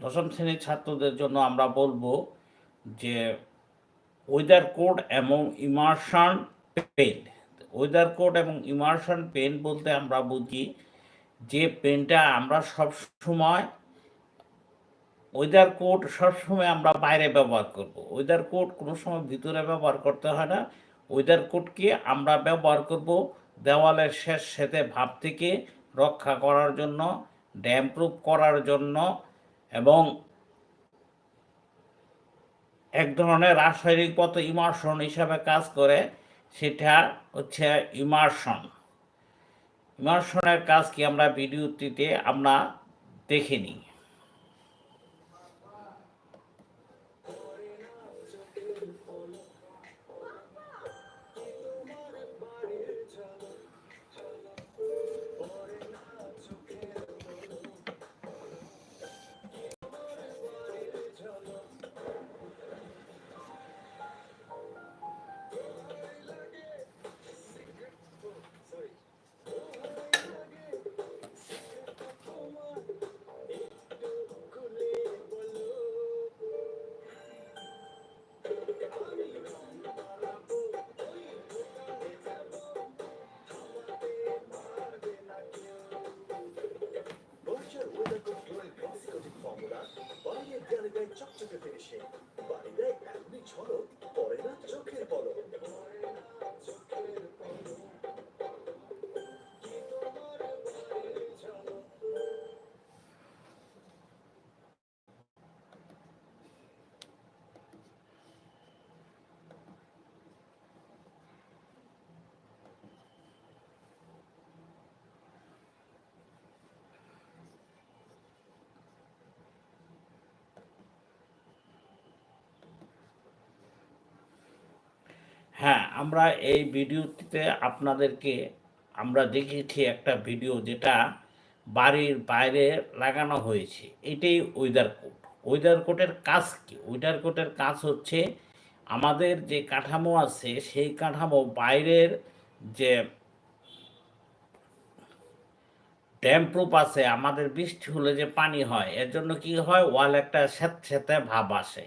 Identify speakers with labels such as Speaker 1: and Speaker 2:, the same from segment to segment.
Speaker 1: দশম শ্রেণির ছাত্রদের জন্য আমরা বলব যে ওয়েদার কোড এবং ইমার্শন পেন ওয়েদার কোড এবং ইমার্শন পেন বলতে আমরা বুঝি যে পেনটা আমরা সব সময় ওয়েদার কোড সবসময় আমরা বাইরে ব্যবহার করব। ওয়েদার কোড কোনো সময় ভিতরে ব্যবহার করতে হয় না। ওয়েদার কোডকে আমরা ব্যবহার করব দেওয়ালের শেষ সেতে ভাব থেকে রক্ষা করার জন্য ড্যাম প্রুফ করার জন্য এবং এক ধরনের রাসায়নিক পথ ইমার্শন হিসাবে কাজ করে, সেটা হচ্ছে ইমার্শন। ইমার্শনের কাজ কি আমরা ভিডিওটিতে আমরা দেখে
Speaker 2: চকচকে ফিনিশে বাড়ি দেয় এমনি ঝলক
Speaker 1: হ্যাঁ আমরা এই ভিডিওটিতে আপনাদেরকে আমরা দেখিয়েছি একটা ভিডিও যেটা বাড়ির বাইরে লাগানো হয়েছে। এটাই ওয়েদার কোট ওয়েদার কোটের কাজ কি? ওয়েদার কোটের কাজ হচ্ছে আমাদের যে কাঠামো আছে, সেই কাঠামো বাইরের যে ড্যাম প্রুফ আছে, আমাদের বৃষ্টি হলে যে পানি হয়, এর জন্য কি হয়? ওয়াল একটা স্যাঁতস্যাঁতে ভাব আসে।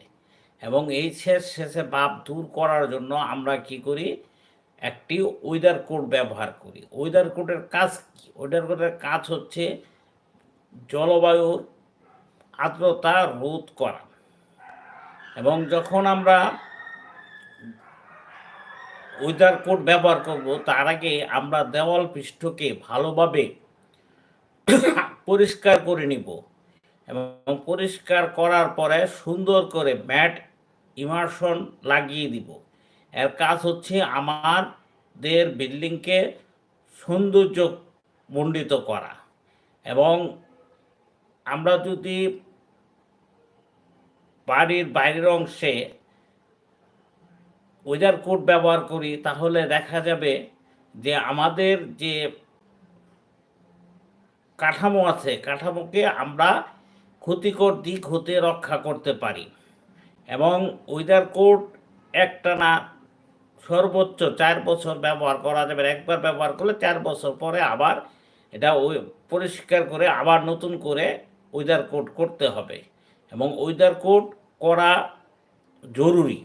Speaker 1: এবং এই শেষ শেষে ভাব দূর করার জন্য আমরা কি করি? একটি ওয়েদার কোড ব্যবহার করি। ওয়েদার কোডের কাজ কি? ওয়েদার কোডের কাজ হচ্ছে জলবায়ুর আর্দ্রতা রোধ করা। এবং যখন আমরা ওয়েদার কোড ব্যবহার করব, তার আগে আমরা দেওয়াল পৃষ্ঠকে ভালোভাবে পরিষ্কার করে নিব। এবং পরিষ্কার করার পরে সুন্দর করে ম্যাট ইমার্শন লাগিয়ে দিব। এর কাজ হচ্ছে আমাদের বিল্ডিংকে সৌন্দর্য মণ্ডিত করা। এবং আমরা যদি বাড়ির বাইরের অংশে ওয়েদার কোড ব্যবহার করি, তাহলে দেখা যাবে যে আমাদের যে কাঠামো আছে, কাঠামোকে আমরা ক্ষতিকর দিক হতে রক্ষা করতে পারি। এবং ওয়েদার কোড একটা না, সর্বোচ্চ চার বছর ব্যবহার করা যাবে একবার ব্যবহার করলে চার বছর পরে আবার এটা ওই পরিষ্কার করে আবার নতুন করে ওয়েদার কোড করতে হবে। এবং ওয়েদার কোড করা জরুরি।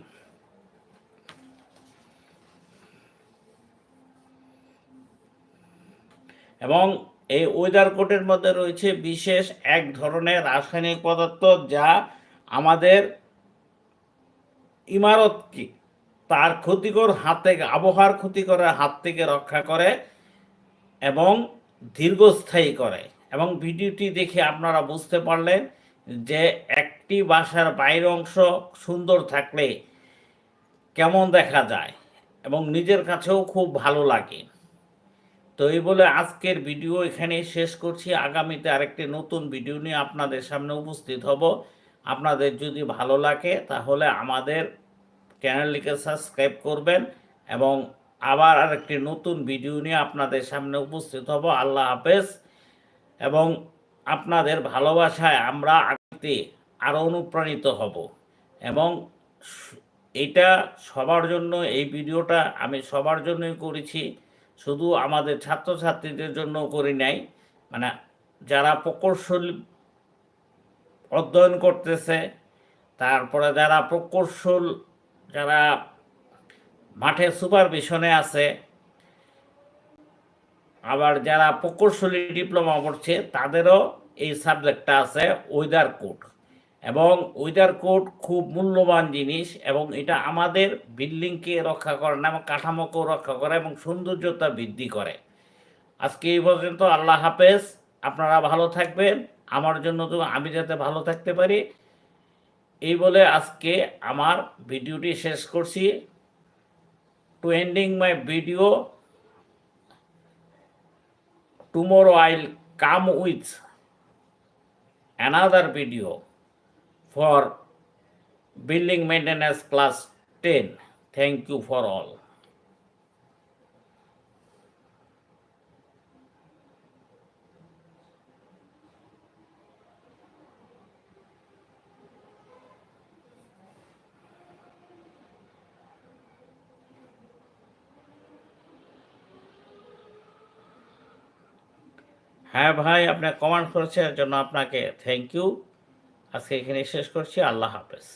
Speaker 1: এবং এই ওয়েদার কোটের মধ্যে রয়েছে বিশেষ এক ধরনের রাসায়নিক পদার্থ যা আমাদের ইমারতকে তার ক্ষতিকর হাত, আবহাওয়ার ক্ষতিকরের হাত থেকে রক্ষা করে এবং দীর্ঘস্থায়ী করে। এবং ভিডিওটি দেখে আপনারা বুঝতে পারলেন যে একটি বাসার বাইরের অংশ সুন্দর থাকলে কেমন দেখা যায় এবং নিজের কাছেও খুব ভালো লাগে। তো এই বলে আজকের ভিডিও এখানেই শেষ করছি। আগামীতে আরেকটি নতুন ভিডিও নিয়ে আপনাদের সামনে উপস্থিত হব। আপনাদের যদি ভালো লাগে তাহলে আমাদের চ্যানেলটিকে সাবস্ক্রাইব করবেন এবং আবার আরেকটি নতুন ভিডিও নিয়ে আপনাদের সামনে উপস্থিত হব। আল্লাহ হাফেজ। এবং আপনাদের ভালোবাসায় আমরা আগামীতে আরও অনুপ্রাণিত হব। এবং এটা সবার জন্য, এই ভিডিওটা আমি সবার জন্যই করেছি। শুধু আমাদের ছাত্রছাত্রীদের জন্য করি নাই। মানে যারা প্রকৌশলী অধ্যয়ন করতেছে, তারপরে যারা প্রকৌশল যারা মাঠে সুপারভিশনে আছে, আবার যারা প্রকৌশলী ডিপ্লোমা করছে, তাদেরও এই সাবজেক্টটা আছে ওয়েদার কোড এবং ওয়েদার কোড খুব মূল্যবান জিনিস এবং এটা আমাদের বিল্ডিংকে রক্ষা করে না কাঠামোকেও রক্ষা করে এবং সৌন্দর্যতা বৃদ্ধি করে। আজকে এই পর্যন্ত আল্লাহ হাফেজ। আপনারা ভালো থাকবেন। আমার জন্য তো আমি যাতে ভালো থাকতে পারি। এই বলে আজকে আমার ভিডিওটি শেষ করছি to ending my video tomorrow I'll come with another video for building maintenance class 10. Thank you for all. হ্যাঁ ভাই, আপনার কমান্ড করেছেন জন্য আপনাকে থ্যাংক ইউ আজকে এখানে শেষ করছি, আল্লাহ হাফেজ।